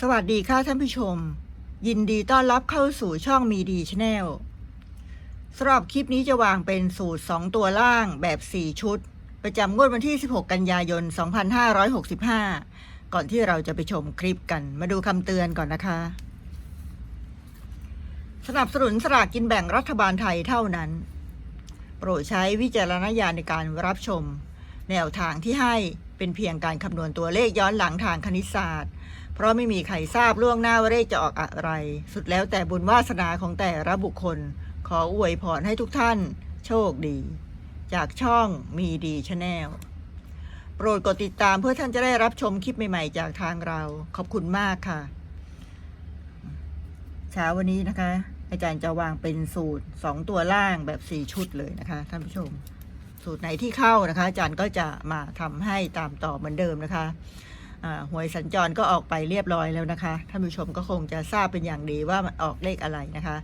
สวัสดีค่ะท่านผู้ชม ยินดีต้อนรับเข้าสู่ช่องมีดีชแนลสำหรับคลิปนี้จะวางเป็นสูตร 2 ตัวล่างแบบ 4 ชุด ประจำงวดวันที่ 16 กันยายน 2565 ก่อนที่เราจะไปชมคลิปกันมาดูคำเตือนก่อนนะคะ สนับสนุนสลากกินแบ่งรัฐบาลไทยเท่านั้น โปรดใช้วิจารณญาณในการรับชม แนวทางที่ให้เป็นเพียงการคำนวณตัวเลขย้อนหลังทางคณิตศาสตร์ เพราะไม่มีใครทราบล่วงหน้าว่าเลขจะออกอะไร สุดแล้วแต่บุญวาสนาของแต่ละบุคคล ขออวยพรให้ทุกท่าน โชคดี จากช่องมีดีชาแนลโปรดกดติดตามเพื่อท่านจะได้รับชมคลิปใหม่ ๆ จากทางเรา ขอบคุณมากค่ะ เช้าวันนี้นะคะ อาจารย์จะวางเป็นสูตร 2 ตัวล่างแบบ 4 ชุดเลยนะคะ ท่านผู้ชม สูตรไหนที่เข้านะคะ อาจารย์ก็จะมาทำให้ตามต่อเหมือนเดิมนะคะ หวยสัญจรก็ออกไปเรียบร้อยแล้วนะคะท่านผู้ชมก็คงจะทราบเป็นอย่างดีว่ามันออกเลขอะไรนะคะ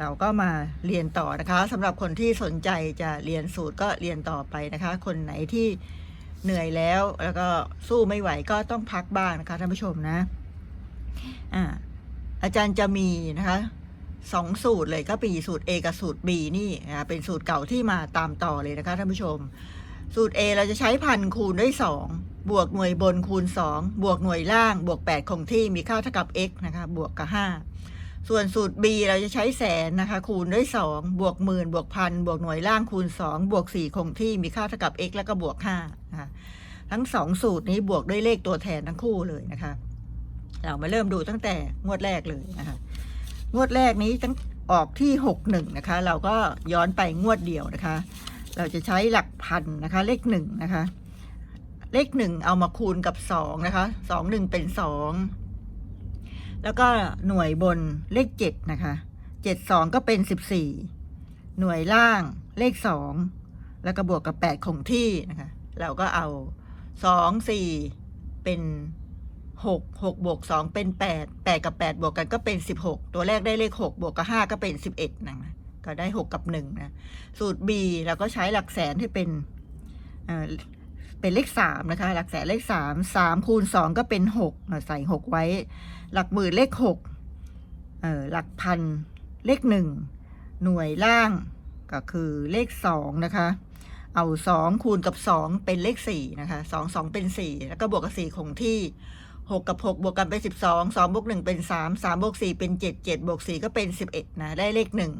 เราก็มาเรียนต่อนะคะสำหรับคนที่สนใจจะเรียนสูตรก็เรียนต่อไปนะคะ คนไหนที่เหนื่อยแล้วแล้วก็สู้ไม่ไหวก็ต้องพักบ้างนะคะท่านผู้ชมนะอ่าอาจารย์จะมีนะคะสองสูตรเลยก็ปีสูตร A กับสูตร B นี่นะเป็นสูตรเก่าที่มาตามต่อเลยนะคะท่านผู้ชม สูตร A เราจะใช้พันคูณด้วย2 บวกหน่วยบนคูณ 2 บวกหน่วยล่าง บวก 8 คงที่มีค่าเท่ากับ x นะคะ บวกกับ 5 ส่วนสูตร B เราจะใช้แสนนะคะ คูณด้วย 2 บวกหมื่น บวกพัน บวกหน่วยล่างคูณ 2 บวก 4 คงที่มีค่าเท่ากับ x แล้วก็บวก5นะคะทั้ง 2 สูตรนี้บวกด้วยเลขตัวแทนทั้งคู่เลยนะคะ เรามาเริ่มดูตั้งแต่งวดแรกเลยนะคะ งวดแรกนี้ตั้งออกที่ 61 นะคะ เราก็ย้อนไปงวดเดียวนะคะ เราจะใช้หลักพันนะคะ เลขหนึ่งนะคะ เลขหนึ่งเอามาคูณกับสองนะคะสองหนึ่งเป็นสองแล้วก็หน่วยบนเลขเจ็ดนะคะเจ็ดสองก็เป็นสิบสี่หน่วยล่างเลขสองแล้วก็บวกกับแปดคงที่นะคะเราก็เอาสองสี่เป็นหกหกบวกสองเป็นแปดแปดกับแปดบวกกันก็เป็นสิบหกตัวแรกได้เลขหกบวกกับห้าก็เป็นสิบเอ็ดนะคะก็ได้หกกับหนึ่งนะ สูตร B เราก็ใช้หลักแสนที่เป็น เป็นเลขสามนะคะ หลักแสนเลขสามสามคูณสองก็เป็นหกใส่หกไว้ หลักหมื่นเลขหกเอ่อหลักพันเลขหนึ่งหน่วยล่างก็คือเลขสองนะคะ เอาสองคูณกับสองเป็นเลขสี่นะคะสองสองเป็นสี่แล้วก็บวกกับสี่คงที่หกกับหกบวกกันเป็นสิบสองสองบวกหนึ่งเป็นสามสามบวกสี่เป็นเจ็ดเจ็ดบวกสี่ก็เป็นสิบเอ็ดนะได้เลขหนึ่ง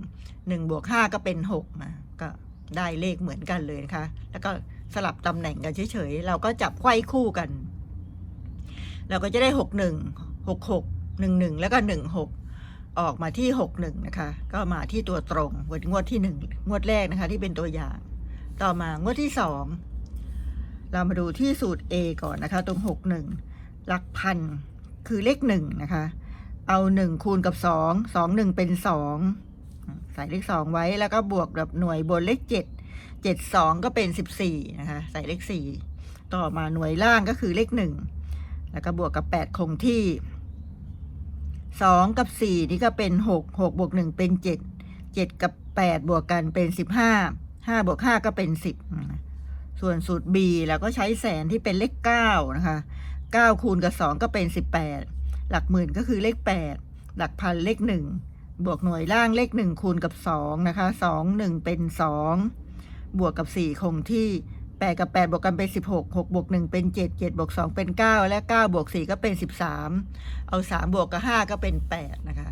หนึ่งบวกห้าก็เป็นหกนะก็ได้เลขเหมือนกันเลยนะคะ แล้วก็ สลับตำแหน่งกันเฉยๆ เราก็จับไขว้คู่กัน เราก็จะได้หกหนึ่งหกหกหนึ่งหนึ่งแล้วก็หนึ่งหกออกมาที่หกหนึ่งนะคะ ก็มาที่ตัวตรงวนงวดที่หนึ่งงวดแรกนะคะ ที่เป็นตัวอย่าง ต่อมางวดที่สองเรามาดูที่สูตร A ก่อนนะคะ ตรงหกหนึ่งหลักพันคือเลขหนึ่งนะคะ เอาหนึ่งคูณกับสองสองหนึ่งเป็นสองใส่เลขสองไว้แล้วก็บวกกับหน่วยบนเลขเจ็ด เจ็ดสองก็เป็นสิบสี่นะคะ ใส่เลขสี่ต่อมาหน่วยล่างก็คือเลขหนึ่งแล้วก็บวกกับแปดคงที่สองกับสี่นี่ก็เป็นหกหกบวกหนึ่งเป็นเจ็ดเจ็ดกับแปดบวกกันเป็นสิบห้าห้าบวกห้าก็เป็นสิบส่วนสูตร B เราก็ใช้แสนที่เป็นเลขเก้านะคะเก้าคูณกับสองก็เป็นสิบแปดหลักหมื่นก็คือเลขแปดหลักพันเลขหนึ่งบวกหน่วยล่างเลขหนึ่งคูณกับสองนะคะสองหนึ่งเป็นสอง บวกกับสี่คงที่แปดกับแปดบวกกันเป็นสิบหกหกบวกหนึ่งเป็นเจ็ดเจ็ดบวกสองเป็นเก้าและเก้าบวกสี่ก็เป็นสิบสามเอาสามบวกกับห้าก็เป็นแปดนะคะ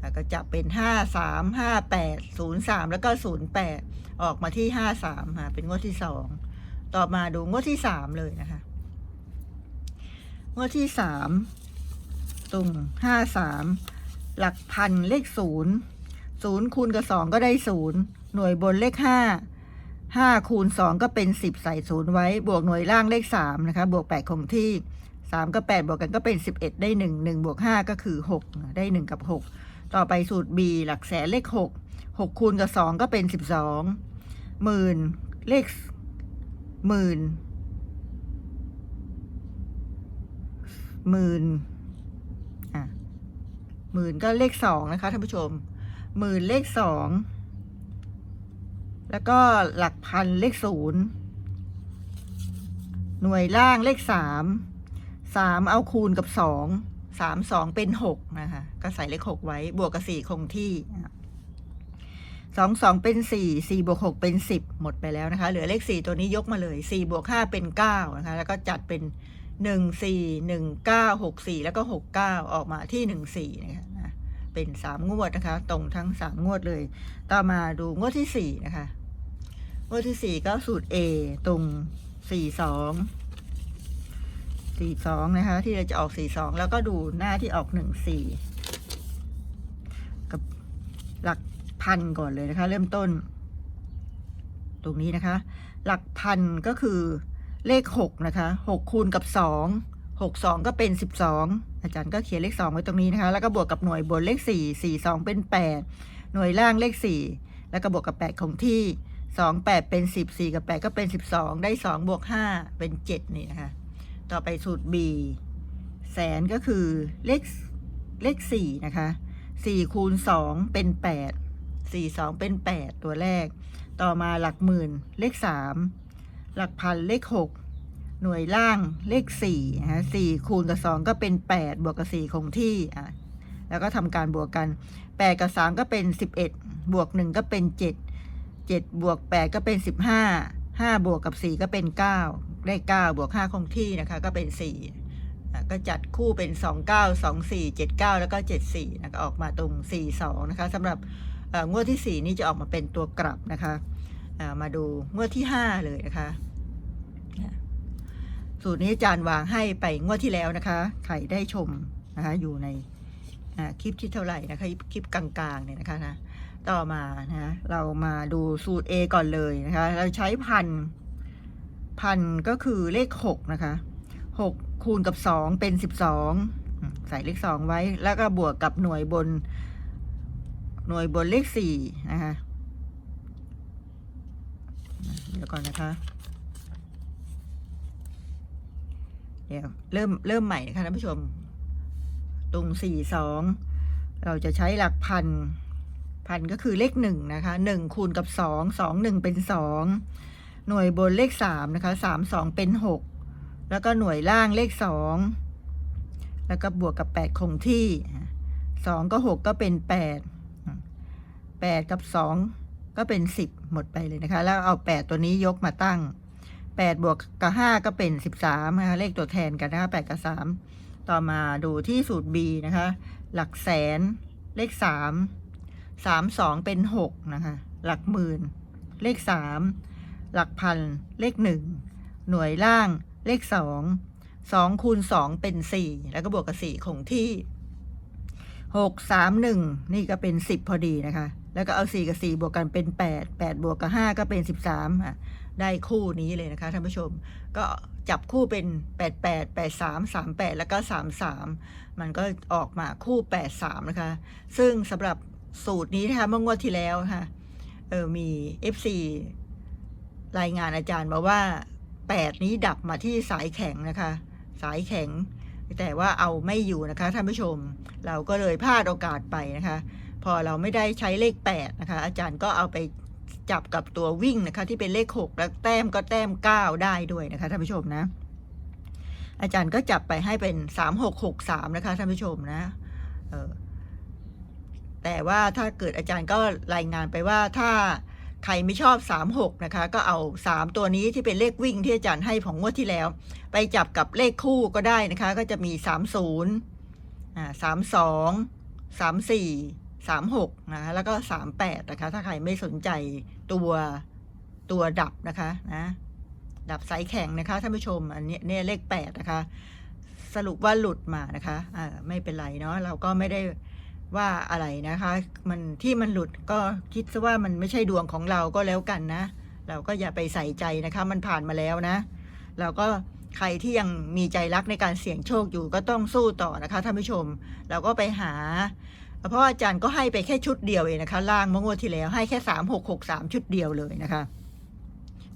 แล้วก็จับเป็นห้าสามห้าแปดศูนย์สามแล้วก็ศูนย์แปดออกมาที่ห้าสามค่ะ เป็นงวดที่สองต่อมาดูงวดที่สามเลยนะคะ งวดที่สามตรงห้าสามหลักพันเลขศูนย์ศูนย์คูณกับสองก็ได้ศูนย์หน่วยบนเลขห้าห้าคูณสองก็เป็นสิบใส่ศูนย์ไว้ บวกหน่วยล่างเลขสามนะคะ บวกแปดคงที่สามกับแปดบวกกันก็เป็นสิบเอ็ดได้หนึ่งหนึ่งบวกห้าก็คือหกได้หนึ่งกับหกต่อไปสูตร B หลักแสนเลขหกหกคูณกับสองก็เป็นสิบสองหมื่นเลขหมื่นหมื่นอะหมื่นก็เลขสองนะคะท่านผู้ชมหมื่นเลขสอง แล้วก็หลักพันเลขศูนย์หน่วยล่างเลขสามสามเอาคูณกับสองสามสองเป็นหกนะคะ ก็ใส่เลขหกไว้บวกกับสี่คงที่สองสองเป็นสี่สี่บวกหกเป็นสิบหมดไปแล้วนะคะ เหลือเลขสี่ตัวนี้ยกมาเลยสี่บวกห้าเป็นเก้านะคะ แล้วก็จัดเป็นหนึ่งสี่หนึ่งเก้าหกสี่แล้วก็หกเก้าออกมาที่หนึ่งสี่นะคะนะเป็นสามงวดนะคะ ตรงทั้งสามงวดเลย ต่อมาดูงวดที่สี่นะคะ งวที่สี่ก็สูตร A ตรงสี่สองสี่สองนะคะ ที่เราจะออกสี่สองแล้วก็ดูหน้าที่ออกหนึ่งสี่กับหลักพันก่อนเลยนะคะ เริ่มต้น ตรงนี้นะคะ หลักพันก็คือเลขหกนะคะหกคูณกับสองหกสองก็เป็นสิบสองอาจารย์ก็เขียนเลขสองไว้ตรงนี้นะคะ แล้วก็บวกกับหน่วยบนเลขสี่สี่สองเป็นแปดหน่วยล่างเลขสี่แล้วก็บวกกับแปดคงที่ สองแปดเป็นสิบสี่กับแปดก็เป็นสิบสองได้สองบวกห้าเป็นเจ็ดนี่นะคะ ต่อไปสูตร B แสนก็คือเลขเลขสี่นะคะสี่คูณสองเป็นแปดสี่สองเป็นแปดตัวแรก ต่อมาหลักหมื่นเลขสามหลักพันเลขหกหน่วยล่างเลขสี่นะคะสี่คูณกับสองก็เป็นแปดบวกกับสี่คงที่อะแล้วก็ทำการบวกกันแปดกับสามก็เป็นสิบเอ็ดบวกหนึ่งก็เป็นเจ็ด เจ็ดบวกแปดก็เป็นสิบห้าห้าบวกกับสี่ก็เป็นเก้าได้เก้าบวกห้าคงที่นะคะ ก็เป็นสี่ก็จัดคู่เป็นสองเก้าสองสี่เจ็ดเก้าแล้วก็เจ็ดสี่นะคะออกมาตรงสี่สองนะคะสำหรับงวดที่สี่นี้จะออกมาเป็นตัวกลับนะคะามาดูงวดที่ห้าเลยนะคะ สูตรนี้อาจารย์วางให้ไปงวดที่แล้วนะคะใครได้ชมนะคะอยู่ในคลิปที่เท่าไหร่นะคะคลิปกลางๆเนี่ยนะคะนะ ต่อมานะเรามาดูสูตร A ก่อนเลยนะคะ เราใช้พันพันก็คือเลขหกนะคะหกคูณกับสองเป็นสิบสองใส่เลขสองไว้ แล้วก็บวกกับหน่วยบน หน่วยบนเลขสี่นะคะเดี๋ยวก่อนนะคะ เดี๋ยวเริ่มเริ่มใหม่นะคะท่านผู้ชม ตรงสี่สองเราจะใช้หลักพัน พันก็คือเลขหนึ่งนะคะหนึ่งคูณกับสองสองหนึ่งเป็นสองหน่วยบนเลขสามนะคะสามสองเป็นหกแล้วก็หน่วยล่างเลขสองแล้วก็บวกกับแปดคงที่สองก็หกก็เป็นแปดแปดกับสองก็เป็นสิบหมดไปเลยนะคะ แล้วเอาแปดตัวนี้ยกมาตั้งแปดบวกกับห้าก็เป็นสิบสามนะคะเลขตัวแทนกันนะคะแปดกับสามต่อมาดูที่สูตร B นะคะ หลักแสนเลขสาม สามสองเป็นหกนะคะหลักหมื่น เลขสามหลักพัน เลขหนึ่งหน่วยล่างเลขสองสองคูณสองเป็นสี่แล้วก็บวกกับสี่คงที่หกสามหนึ่งนี่ก็เป็นสิบพอดีนะคะ แล้วก็เอาสี่กับสี่บวกกันเป็นแปดแปดบวกกับห้าก็เป็นสิบสามอะได้คู่นี้เลยนะคะท่านผู้ชม ก็จับคู่เป็นแปดแปดแปดสามสามแปดแล้วก็สามสามมันก็ออกมาคู่แปดสามนะคะ ซึ่งสำหรับ สูตรนี้นะคะเมื่องวดที่แล้วค่ะ เออมี FC รายงานอาจารย์มาว่าแปดนี้ดับมาที่สายแข็งนะคะ สายแข็ง แต่ว่าเอาไม่อยู่นะคะท่านผู้ชม เราก็เลยพลาดโอกาสไปนะคะ พอเราไม่ได้ใช้เลขแปดนะคะ อาจารย์ก็เอาไปจับกับตัววิ่งนะคะ ที่เป็นเลขหกแล้วแต้มก็แต้มเก้าได้ด้วยนะคะท่านผู้ชมนะ อาจารย์ก็จับไปให้เป็นสามหกหกสามนะคะท่านผู้ชมนะ เออ แต่ว่าถ้าเกิดอาจารย์ก็รายงานไปว่าถ้าใครไม่ชอบสามหกนะคะ ก็เอาสามตัวนี้ที่เป็นเลขวิ่งที่อาจารย์ให้ของงวดที่แล้ว ไปจับกับเลขคู่ก็ได้นะคะ ก็จะมีสามศูนย์อ่าสามสองสามสี่สามหกนะคะ แล้วก็สามแปดนะคะ ถ้าใครไม่สนใจตัวตัวดับนะคะนะดับสายแข็งนะคะท่านผู้ชมอันนี้เนี่ยเลขแปดนะคะ สรุปว่าหลุดมานะคะอ่าไม่เป็นไรเนาะเราก็ไม่ได้ ว่าอะไรนะคะ มันที่มันหลุดก็คิดซะว่ามันไม่ใช่ดวงของเราก็แล้วกันนะ เราก็อย่าไปใส่ใจนะคะ มันผ่านมาแล้วนะ เราก็ใครที่ยังมีใจรักในการเสี่ยงโชคอยู่ก็ต้องสู้ต่อนะคะท่านผู้ชม เราก็ไปหา เพราะว่าอาจารย์ก็ให้ไปแค่ชุดเดียวเองนะคะล่างเมื่องวดที่แล้วให้แค่สามหกหกสามชุดเดียวเลยนะคะ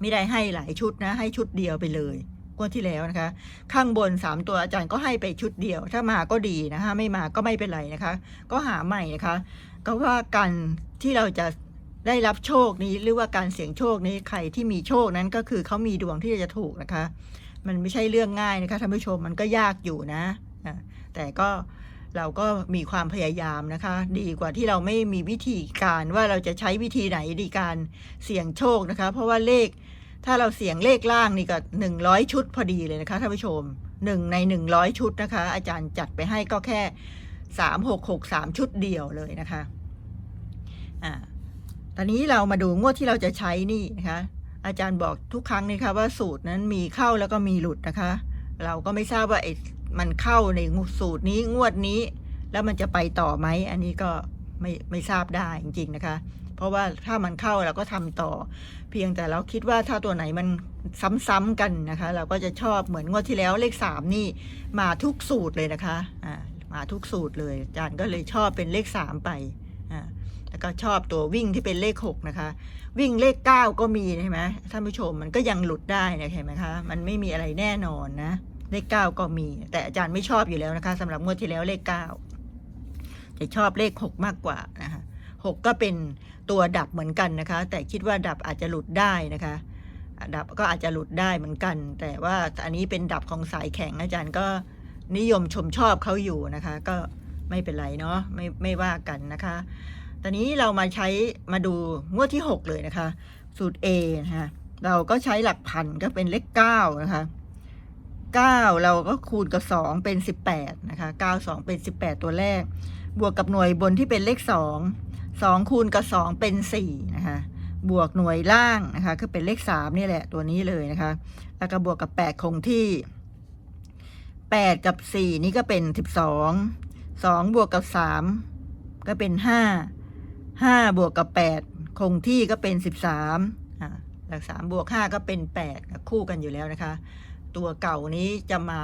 ไม่ได้ให้หลายชุดนะ ให้ชุดเดียวไปเลย วดที่แล้วนะคะ ข้างบนสามตัวอาจารย์ก็ให้ไปชุดเดียว ถ้ามาก็ดีนะคะ ไม่มาก็ไม่เป็นไรนะคะ ก็หาใหม่นะคะ ก็ว่าการที่เราจะได้รับโชคนี้หรือว่าการเสี่ยงโชคนี้ใครที่มีโชคนั้นก็คือเขามีดวงที่จะถูกนะคะ มันไม่ใช่เรื่องง่ายนะคะท่านผู้ชมมันก็ยากอยู่นะแต่ก็เราก็มีความพยายามนะคะ ดีกว่าที่เราไม่มีวิธีการว่าเราจะใช้วิธีไหนดีการเสี่ยงโชคนะคะ เพราะว่าเลข ถ้าเราเสียงเลขล่างนี่ก็หนึ่งร้อยชุดพอดีเลยนะคะท่านผู้ชมหนึ่งในหนึ่งร้อยชุดนะคะ อาจารย์จัดไปให้ก็แค่สามหกหกสามชุดเดียวเลยนะคะ อ่า ตอนนี้เรามาดูงวดที่เราจะใช้นี่นะคะ อาจารย์บอกทุกครั้งนะคะว่าสูตรนั้นมีเข้าแล้วก็มีหลุดนะคะ เราก็ไม่ทราบว่าไอ้มันเข้าในสูตรนี้งวดนี้ แล้วมันจะไปต่อไหมอันนี้ก็ไม่ไม่ทราบได้จริง ๆนะคะ เพราะว่าถ้ามันเข้าเราก็ทำต่อ เพียงแต่เราคิดว่าถ้าตัวไหนมันซ้ำๆกันนะคะ เราก็จะชอบเหมือนงวดที่แล้วเลขสามนี่มาทุกสูตรเลยนะคะอ่ามาทุกสูตรเลยอาจารย์ก็เลยชอบเป็นเลขสามไปอ่าแล้วก็ชอบตัววิ่งที่เป็นเลขหกนะคะ วิ่งเลขเก้าก็มีใช่ไหมท่านผู้ชมมันก็ยังหลุดได้นะเห็นไหมคะมันไม่มีอะไรแน่นอนนะเลขเก้าก็มี แต่อาจารย์ไม่ชอบอยู่แล้วนะคะสำหรับงวดที่แล้วเลขเก้าจะชอบเลขหกมากกว่านะคะ หกก็เป็นตัวดับเหมือนกันนะคะ แต่คิดว่าดับอาจจะหลุดได้นะคะอะดับก็อาจจะหลุดได้เหมือนกัน แต่ว่าอันนี้เป็นดับของสายแข็งอาจารย์ก็นิยมชมชอบเขาอยู่นะคะ ก็ไม่เป็นไรเนาะไม่ไม่ว่ากันนะคะ ตอนนี้เรามาใช้มาดูงวดที่ 6 เลยนะคะ สูตร A นะคะเราก็ใช้หลักพันก็เป็นเลข9นะคะ9 เราก็คูณกับ 2 เป็น 18 นะคะ 9 2 เป็น 18 ตัวแรก บวกกับหน่วยบนที่เป็นเลข 2 2 คูณกับ 2 เป็น 4 นะคะ บวกหน่วยล่างนะคะคือเป็นเลข 3 นี่แหละตัวนี้เลยนะคะ แล้วก็บวกกับ 8 คงที่ 8 กับ 4 นี่ก็เป็น 12 2 บวกกับ 3 ก็เป็น5ห้าบวกกับแปดคงที่ก็เป็นสิบสามอ่าหลักสามบวกห้าก็เป็นแปดคู่กันอยู่แล้วนะคะ ตัวเก่านี้จะมา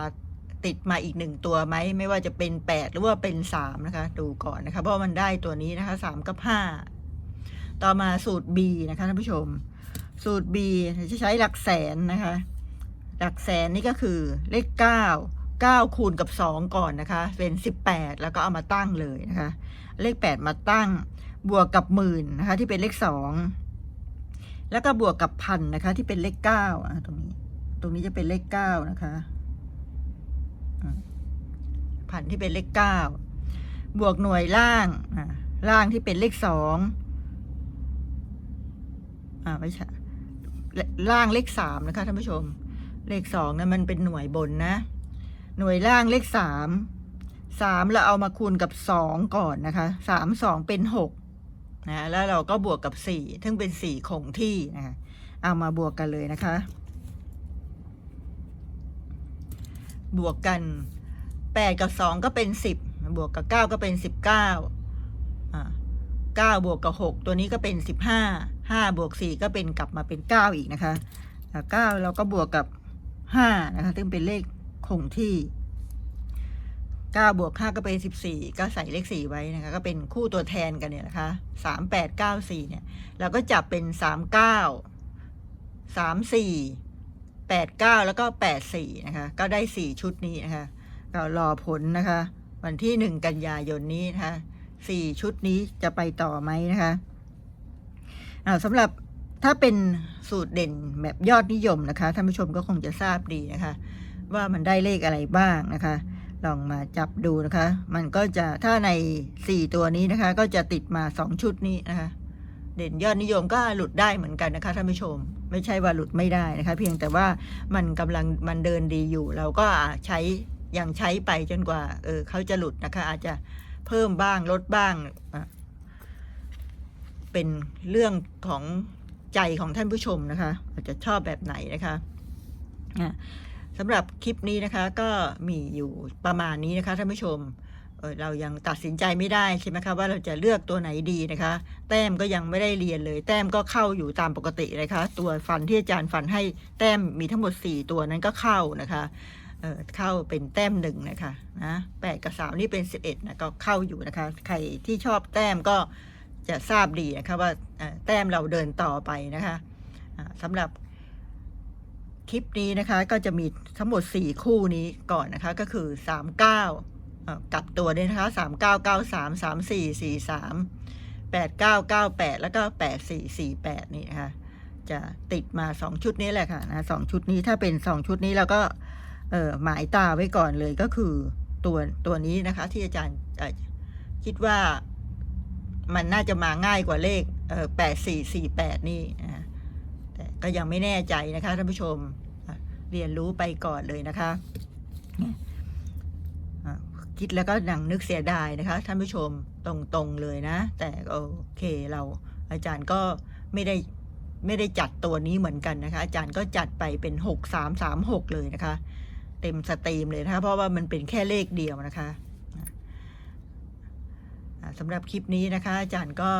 ติดมาอีกหนึ่งตัวไหมไม่ว่าจะเป็นแปดหรือว่าเป็นสามนะคะ ดูก่อนนะคะ เพราะมันได้ตัวนี้นะคะสามกับห้าต่อมาสูตร B นะคะท่านผู้ชม สูตร B จะใช้หลักแสนนะคะ หลักแสนนี่ก็คือเลขเก้าเก้าคูณกับสองก่อนนะคะ เป็นสิบแปดแล้วก็เอามาตั้งเลยนะคะ เลขแปดมาตั้งบวกกับหมื่นนะคะ ที่เป็นเลขสองแล้วก็บวกกับพันนะคะ ที่เป็นเลขเก้าอะตรงนี้ ตรงนี้จะเป็นเลขเก้านะคะ อะพันที่เป็นเลขเก้าบวกหน่วยล่างล่างที่เป็นเลขสองอ่าไม่ใช่ลล่างเลขสามนะคะท่านผู้ชม เลขสองนะมันเป็นหน่วยบนนะ หน่วยล่างเลขสามสามเราเอามาคูณกับสองก่อนนะคะสามสองเป็นหกนะแล้วเราก็บวกกับสี่ซึ่งเป็นสี่คงที่นะคะเอามาบวกกันเลยนะคะ บวกกันแปดกับสองก็เป็นสิบบวกกับเก้าก็เป็นสิบเก้าอ่าเก้าบวกกับหกตัวนี้ก็เป็นสิบห้าห้าบวกสี่ก็เป็นกลับมาเป็นเก้าอีกนะคะแล้วเก้าเราก็บวกกับห้านะคะ ซึ่งเป็นเลขคงที่เก้าบวกห้าก็เป็นสิบสี่ก็ใส่เลขสี่ไว้นะคะ ก็เป็นคู่ตัวแทนกันเนี่ยนะคะสามแปดเก้าสี่เนี่ย เราก็จับเป็นสามเก้าสามสี่แปดเก้าแล้วก็แปดสี่นะคะ ก็ได้สี่ชุดนี้นะคะเรารอผลนะคะ วันที่หนึ่งกันยายนนี้นะคะสี่ชุดนี้จะไปต่อไหมนะคะอ่าสำหรับถ้าเป็นสูตรเด่นแบบยอดนิยมนะคะท่านผู้ชมก็คงจะทราบดีนะคะ ว่ามันได้เลขอะไรบ้างนะคะ ลองมาจับดูนะคะ มันก็จะถ้าในสี่ตัวนี้นะคะ ก็จะติดมาสองชุดนี้นะคะ เด่นยอดนิยมก็หลุดได้เหมือนกันนะคะท่านผู้ชม ไม่ใช่ว่าหลุดไม่ได้นะคะ เพียงแต่ว่ามันกำลังมันเดินดีอยู่ เราก็ใช้ยังใช้ไปจนกว่า เออเขาจะหลุดนะคะ อาจจะเพิ่มบ้างลดบ้าง เป็นเรื่องของใจของท่านผู้ชมนะคะ อาจจะชอบแบบไหนนะคะสำหรับคลิปนี้นะคะ ก็มีอยู่ประมาณนี้นะคะท่านผู้ชม เรายังตัดสินใจไม่ได้ใช่ไหมคะว่าเราจะเลือกตัวไหนดีนะคะ แต้มก็ยังไม่ได้เรียนเลย แต้มก็เข้าอยู่ตามปกตินะคะ ตัวฟันที่อาจารย์ฟันให้แต้มมีทั้งหมด 4 ตัวนั้นก็เข้านะคะเเข้าเป็นแต้มหนึ่งนะคะนะแปดกับสามนี่เป็น 11นะก็เข้าอยู่นะคะ ใครที่ชอบแต้มก็จะทราบดีนะคะว่าแต้มเราเดินต่อไปนะคะอ่าสำหรับคลิปนี้นะคะก็จะมีทั้งหมด 4 คู่นี้ก่อนนะคะก็คือ 39เอ่อ กลับตัวด้วยนะคะ3993 3443 8998แล้วก็8448นี่นะคะจะติดมาสองชุดนี้แหละค่ะนะสองชุดนี้ถ้าเป็นสองชุดนี้เราก็เออหมายตาไว้ก่อนเลยก็คือตัวตัวนี้นะคะ ที่อาจารย์คิดว่ามันน่าจะมาง่ายกว่าเลขเออแปดสี่สี่แปดนี่นะแต่ก็ยังไม่แน่ใจนะคะท่านผู้ชมเรียนรู้ไปก่อนเลยนะคะ คิดแล้วก็หนังนึกเสียดายนะคะ ท่านผู้ชมตรงๆเลยนะ แต่โอเคเราอาจารย์ก็ไม่ได้ไม่ได้จัดตัวนี้เหมือนกันนะคะ อาจารย์ก็จัดไปเป็นหกสามสามหกเลยนะคะ เต็มสตรีมเลยนะคะ เพราะว่ามันเป็นแค่เลขเดียวนะคะสำหรับคลิปนี้นะคะ อาจารย์ก็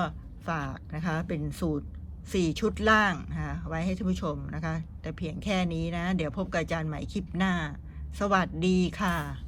ฝากนะคะเป็นสูตร 4 ชุดล่างนะคะไว้ให้ท่านผู้ชมนะคะ แต่เพียงแค่นี้นะ เดี๋ยวพบกับอาจารย์ใหม่คลิปหน้า สวัสดีค่ะ